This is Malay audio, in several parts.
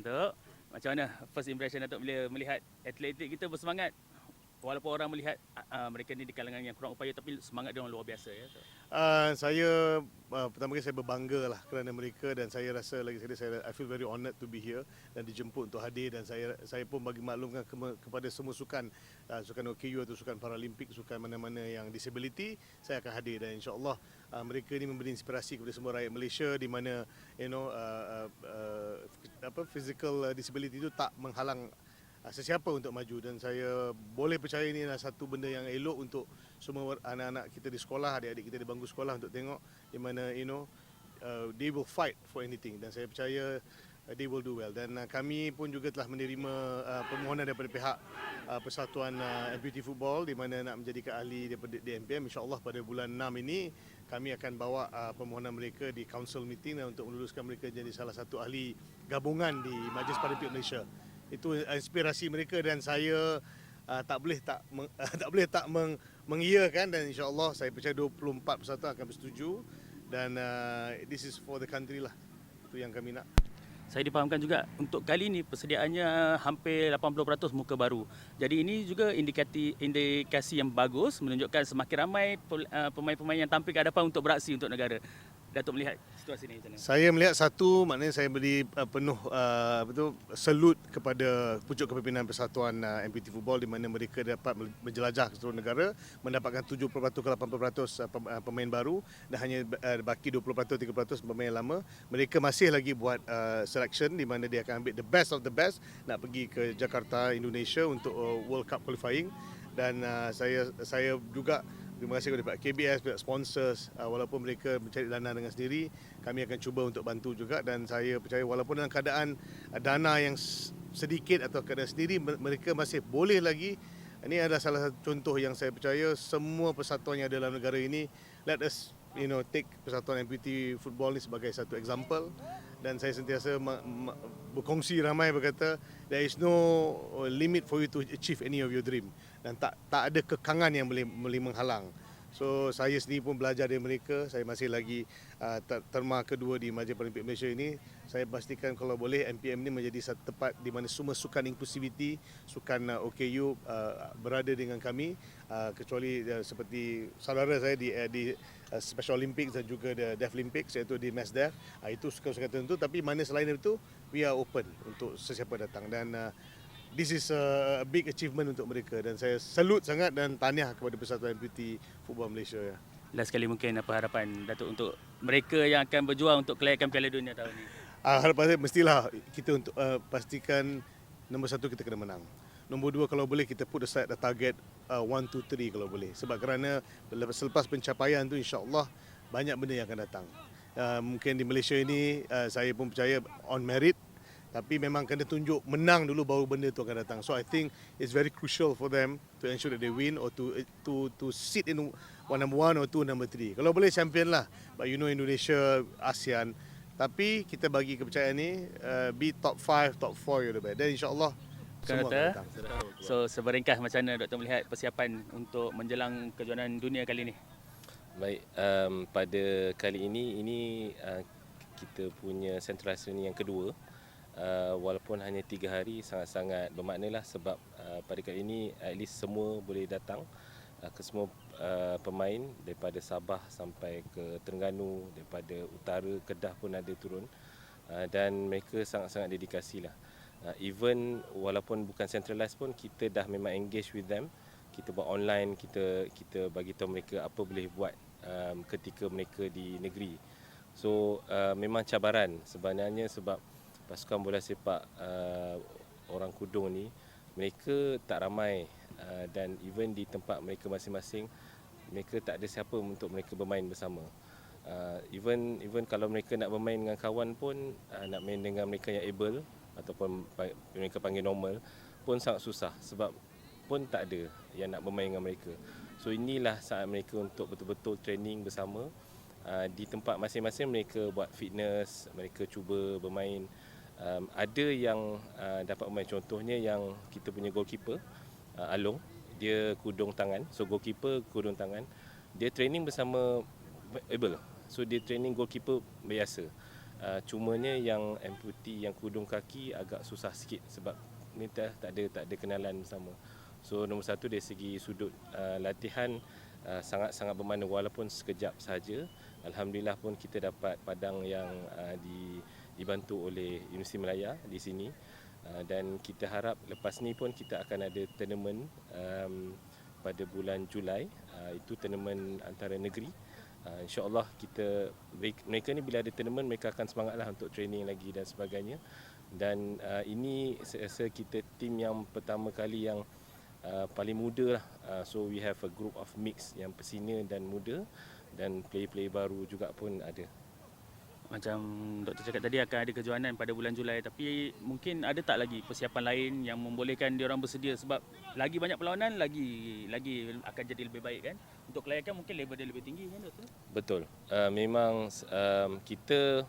Datuk. Macam mana first impression Datuk bila melihat atlet-atlet kita bersemangat? Walaupun orang melihat uh, mereka ni di kalangan yang kurang upaya tapi semangat dia orang luar biasa ya. Uh, saya uh, pertama kali saya berbangga lah kerana mereka dan saya rasa lagi sekali saya I feel very honoured to be here dan dijemput untuk hadir dan saya saya pun bagi maklumkan ke, kepada semua sukan uh, sukan OKU atau sukan Paralimpik sukan mana-mana yang disability saya akan hadir dan insyaallah uh, mereka ni memberi inspirasi kepada semua rakyat Malaysia di mana you know uh, uh, uh, apa physical disability itu tak menghalang sesiapa untuk maju? Dan saya boleh percaya ini adalah satu benda yang elok untuk semua anak-anak kita di sekolah, adik-adik kita di bangku sekolah untuk tengok di mana you know uh, they will fight for anything. Dan saya percaya uh, they will do well. Dan uh, kami pun juga telah menerima uh, permohonan daripada pihak uh, Persatuan uh, Amputee Football di mana nak menjadikan ahli daripada DMPM insyaallah pada bulan 6 ini kami akan bawa uh, permohonan mereka di council meeting dan untuk meluluskan mereka jadi salah satu ahli gabungan di Majlis Paralimpik Malaysia itu inspirasi mereka dan saya uh, tak boleh tak meng, uh, tak boleh tak meng, mengiyakan dan insyaallah saya percaya 24 persatuan akan bersetuju dan uh, this is for the country lah itu yang kami nak Saya dipahamkan juga untuk kali ini persediaannya hampir 80% muka baru. Jadi ini juga indikasi indikasi yang bagus menunjukkan semakin ramai uh, pemain-pemain yang tampil ke hadapan untuk beraksi untuk negara. Datuk melihat situasi ini? Saya melihat satu maknanya saya beri uh, penuh uh, apa tu salute kepada pucuk kepimpinan Persatuan uh, MPT Football di mana mereka dapat menjelajah ke seluruh negara mendapatkan 70% ke 80% uh, pemain baru dan hanya uh, baki 20% 30% pemain lama. Mereka masih lagi buat uh, selection di mana dia akan ambil the best of the best nak pergi ke Jakarta Indonesia untuk uh, World Cup qualifying dan uh, saya saya juga Terima kasih kepada KBS, pihak sponsors uh, walaupun mereka mencari dana dengan sendiri, kami akan cuba untuk bantu juga dan saya percaya walaupun dalam keadaan uh, dana yang sedikit atau keadaan sendiri mereka masih boleh lagi. Ini adalah salah satu contoh yang saya percaya semua persatuan yang ada dalam negara ini. Let us you know take persatuan MPT football ni sebagai satu example dan saya sentiasa berkongsi ramai berkata there is no limit for you to achieve any of your dream dan tak tak ada kekangan yang boleh boleh menghalang. So saya sendiri pun belajar dari mereka. Saya masih lagi uh, terma kedua di Majlis Paralimpik Malaysia ini. Saya pastikan kalau boleh MPM ini menjadi satu tempat di mana semua sukan inclusivity, sukan uh, OKU uh, berada dengan kami. Uh, kecuali uh, seperti saudara saya di uh, di uh, Special Olympics dan juga the Deaf Olympics iaitu di MESDEF. Uh, itu sukan-sukan tertentu tapi mana selain itu we are open untuk sesiapa datang dan uh, this is a big achievement untuk mereka dan saya salute sangat dan tahniah kepada Persatuan MPT Football Malaysia ya. Last sekali mungkin apa harapan Datuk untuk mereka yang akan berjuang untuk kelayakan Piala Dunia tahun ini? Uh, harapan saya mestilah kita untuk uh, pastikan nombor satu kita kena menang. Nombor dua kalau boleh kita put aside the target uh, one, two, three kalau boleh. Sebab kerana selepas pencapaian tu insyaAllah banyak benda yang akan datang. Uh, mungkin di Malaysia ini uh, saya pun percaya on merit tapi memang kena tunjuk menang dulu baru benda tu akan datang. So I think it's very crucial for them to ensure that they win or to to to sit in one number one or two number three. Kalau boleh champion lah. But you know Indonesia, ASEAN. Tapi kita bagi kepercayaan ni uh, be top five, top four you the Dan insyaAllah semua akan datang. So seberingkas macam mana Dr. melihat persiapan untuk menjelang kejuaraan dunia kali ini? Baik, um, pada kali ini ini uh, kita punya centralisasi yang kedua uh, walaupun hanya tiga hari sangat-sangat bermakna lah sebab uh, pada kali ini at least semua boleh datang uh, ke semua uh, pemain daripada Sabah sampai ke Terengganu daripada utara Kedah pun ada turun uh, dan mereka sangat-sangat dedikasi lah uh, even walaupun bukan centralized pun kita dah memang engage with them kita buat online kita kita bagi tahu mereka apa boleh buat um, ketika mereka di negeri. So uh, memang cabaran sebenarnya sebab pasukan bola sepak uh, orang Kudung ni mereka tak ramai uh, dan even di tempat mereka masing-masing mereka tak ada siapa untuk mereka bermain bersama. Uh, even even kalau mereka nak bermain dengan kawan pun uh, nak main dengan mereka yang able ataupun mereka panggil normal pun sangat susah sebab pun tak ada yang nak bermain dengan mereka. So inilah saat mereka untuk betul-betul training bersama uh, di tempat masing-masing mereka buat fitness, mereka cuba bermain um, ada yang uh, dapat main contohnya yang kita punya goalkeeper uh, Along. Dia kudung tangan. So goalkeeper kudung tangan. Dia training bersama able so dia training goalkeeper biasa. Uh, cumanya yang amputee yang kudung kaki agak susah sikit sebab ni tak, tak ada tak ada kenalan bersama. So nombor satu dari segi sudut uh, latihan uh, sangat-sangat bermakna walaupun sekejap saja. Alhamdulillah pun kita dapat padang yang uh, di, dibantu oleh Universiti Melaya di sini. Uh, dan kita harap lepas ni pun kita akan ada tournament um, pada bulan Julai. Uh, itu tournament antara negeri. Uh, InsyaAllah kita mereka ni bila ada tournament mereka akan semangatlah untuk training lagi dan sebagainya. Dan uh, ini rasa kita tim yang pertama kali yang uh, paling muda lah. Uh, so we have a group of mix yang senior dan muda dan player-player baru juga pun ada. Macam doktor cakap tadi akan ada kejohanan pada bulan Julai tapi mungkin ada tak lagi persiapan lain yang membolehkan dia orang bersedia sebab lagi banyak perlawanan lagi lagi akan jadi lebih baik kan. Untuk kelayakan mungkin level dia lebih tinggi kan doktor? Betul. Uh, memang um, kita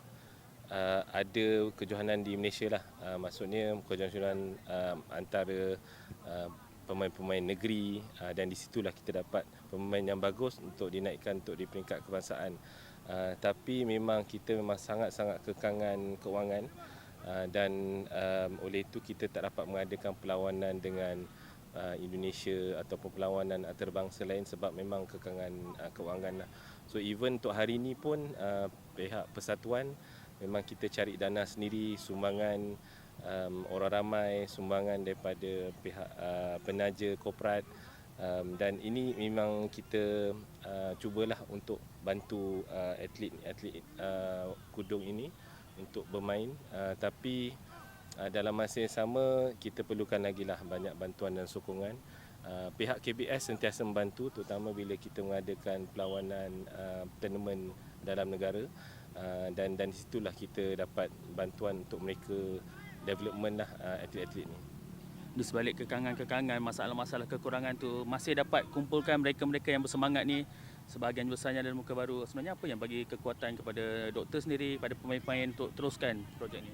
uh, ada kejohanan di Malaysia lah. Uh, maksudnya kejohanan uh, antara uh, pemain-pemain negeri uh, dan di situlah kita dapat pemain yang bagus untuk dinaikkan untuk di peringkat kebangsaan. Uh, tapi memang kita memang sangat-sangat kekangan keuangan uh, dan um, oleh itu kita tak dapat mengadakan perlawanan dengan uh, Indonesia ataupun perlawanan antarabangsa lain sebab memang kekangan uh, keuangan lah. So even untuk hari ini pun uh, pihak persatuan memang kita cari dana sendiri sumbangan um, orang ramai sumbangan daripada pihak uh, penaja korporat um, dan ini memang kita uh, cubalah untuk bantu uh, atlet atlet uh, kudung ini untuk bermain. Uh, tapi uh, dalam masa yang sama kita perlukan lagi lah banyak bantuan dan sokongan. Uh, pihak KBS sentiasa membantu terutama bila kita mengadakan perlawanan uh, tournament dalam negara. Uh, dan dan situlah kita dapat bantuan untuk mereka development lah uh, atlet-atlet ni di sebalik kekangan-kekangan, masalah-masalah kekurangan tu masih dapat kumpulkan mereka-mereka yang bersemangat ni sebahagian besarnya dari muka baru. Sebenarnya apa yang bagi kekuatan kepada doktor sendiri, pada pemain-pemain untuk teruskan projek ni?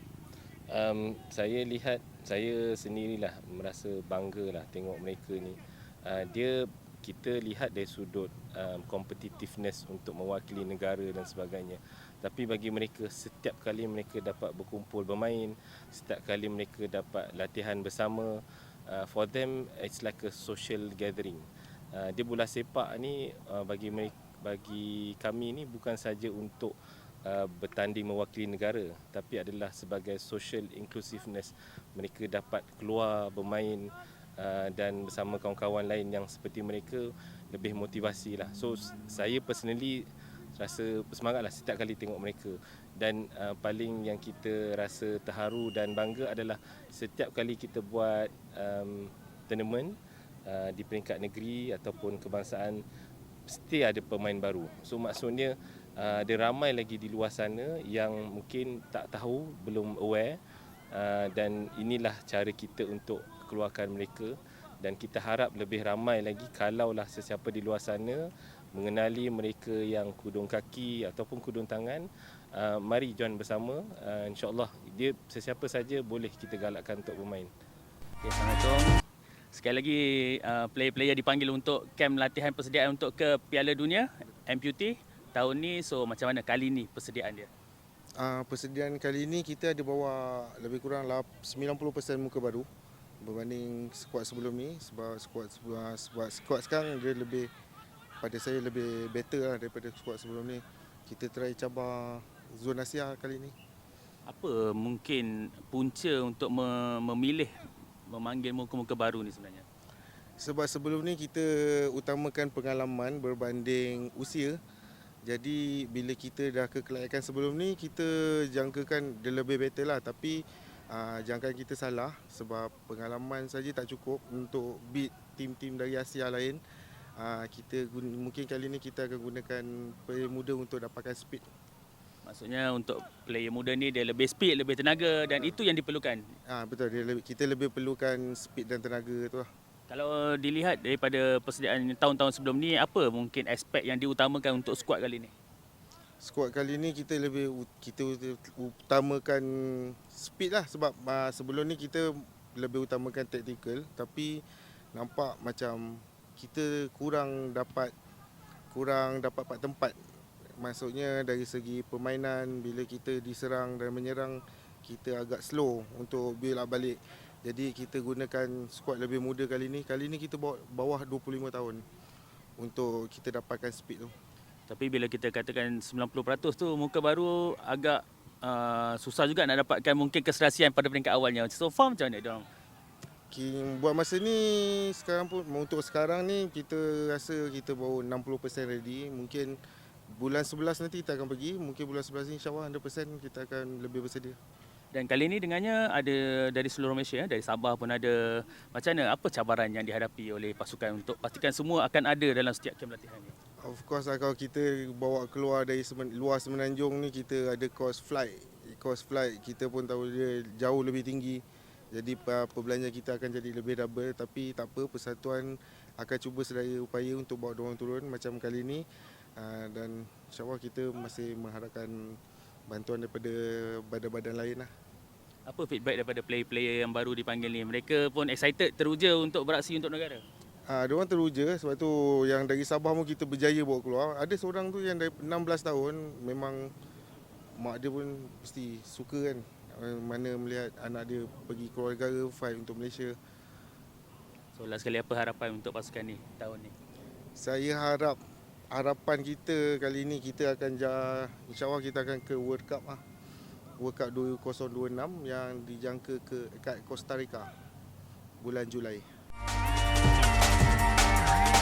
Um, saya lihat, saya sendirilah merasa bangga lah tengok mereka ni. Uh, dia kita lihat dari sudut um, competitiveness untuk mewakili negara dan sebagainya. Tapi bagi mereka setiap kali mereka dapat berkumpul bermain, setiap kali mereka dapat latihan bersama, uh, for them it's like a social gathering. Uh, dia bola sepak ni uh, bagi mereka, bagi kami ni bukan saja untuk uh, bertanding mewakili negara, tapi adalah sebagai social inclusiveness. Mereka dapat keluar bermain uh, dan bersama kawan-kawan lain yang seperti mereka lebih motivasi lah. So saya personally rasa bersemangat lah setiap kali tengok mereka dan uh, paling yang kita rasa terharu dan bangga adalah setiap kali kita buat um, tournament uh, di peringkat negeri ataupun kebangsaan mesti ada pemain baru so maksudnya uh, ada ramai lagi di luar sana yang mungkin tak tahu belum aware uh, dan inilah cara kita untuk keluarkan mereka dan kita harap lebih ramai lagi kalaulah sesiapa di luar sana mengenali mereka yang kudung kaki ataupun kudung tangan uh, mari join bersama. Uh, insyaallah dia sesiapa saja boleh kita galakkan untuk bermain. Okay, Assalamualaikum. Sekali lagi uh, player-player dipanggil untuk camp latihan persediaan untuk ke Piala Dunia amputee tahun ni. So macam mana kali ni persediaan dia? Uh, persediaan kali ini kita ada bawa lebih kurang 90% muka baru berbanding skuad sebelum ni sebab skuad sebab skuad sekarang dia lebih pada saya lebih better lah daripada skuad sebelum ni. Kita try cabar zon Asia kali ni. Apa mungkin punca untuk memilih memanggil muka-muka baru ni sebenarnya? Sebab sebelum ni kita utamakan pengalaman berbanding usia. Jadi bila kita dah ke kelayakan sebelum ni kita jangkakan dia lebih better lah tapi uh, jangkaan kita salah sebab pengalaman saja tak cukup untuk beat tim-tim dari Asia lain. Ah, kita guna, mungkin kali ni kita akan gunakan player muda untuk dapatkan speed. Maksudnya untuk player muda ni dia lebih speed, lebih tenaga dan itu yang diperlukan. Ah betul dia lebih, kita lebih perlukan speed dan tenaga tu lah. Kalau dilihat daripada persediaan tahun-tahun sebelum ni apa mungkin aspek yang diutamakan untuk skuad kali ni? Skuad kali ni kita lebih kita utamakan speed lah sebab uh, sebelum ni kita lebih utamakan tactical tapi nampak macam kita kurang dapat kurang dapat tempat Maksudnya dari segi permainan bila kita diserang dan menyerang kita agak slow untuk build up balik. Jadi kita gunakan squad lebih muda kali ni. Kali ni kita bawa bawah 25 tahun untuk kita dapatkan speed tu. Tapi bila kita katakan 90% tu muka baru agak uh, susah juga nak dapatkan mungkin keserasian pada peringkat awalnya. So far macam mana dia orang? Ki- Buat masa ni sekarang pun untuk sekarang ni kita rasa kita baru 60% ready. Mungkin bulan 11 nanti kita akan pergi. Mungkin bulan 11 ni insyaAllah 100% kita akan lebih bersedia. Dan kali ini dengannya ada dari seluruh Malaysia, dari Sabah pun ada. Macam mana, apa cabaran yang dihadapi oleh pasukan untuk pastikan semua akan ada dalam setiap kem latihan ini? Of course lah kalau kita bawa keluar dari semen, luar semenanjung ni kita ada cost flight. Cost flight kita pun tahu dia jauh lebih tinggi. Jadi perbelanjaan kita akan jadi lebih double tapi tak apa persatuan akan cuba sedaya upaya untuk bawa diorang turun macam kali ni Ah, dan insyaAllah kita masih mengharapkan bantuan daripada badan-badan lain lah. Apa feedback daripada player-player yang baru dipanggil ni? Mereka pun excited, teruja untuk beraksi untuk negara. Ah, dia orang teruja sebab tu yang dari Sabah pun kita berjaya bawa keluar. Ada seorang tu yang dari 16 tahun memang mak dia pun mesti suka kan eh, mana melihat anak dia pergi keluar negara fight untuk Malaysia. So last sekali apa harapan untuk pasukan ni tahun ni? Saya harap harapan kita kali ni kita akan ja, insyaAllah kita akan ke World Cup lah. World Cup 2026 yang dijangka ke kat Costa Rica bulan Julai. Bye.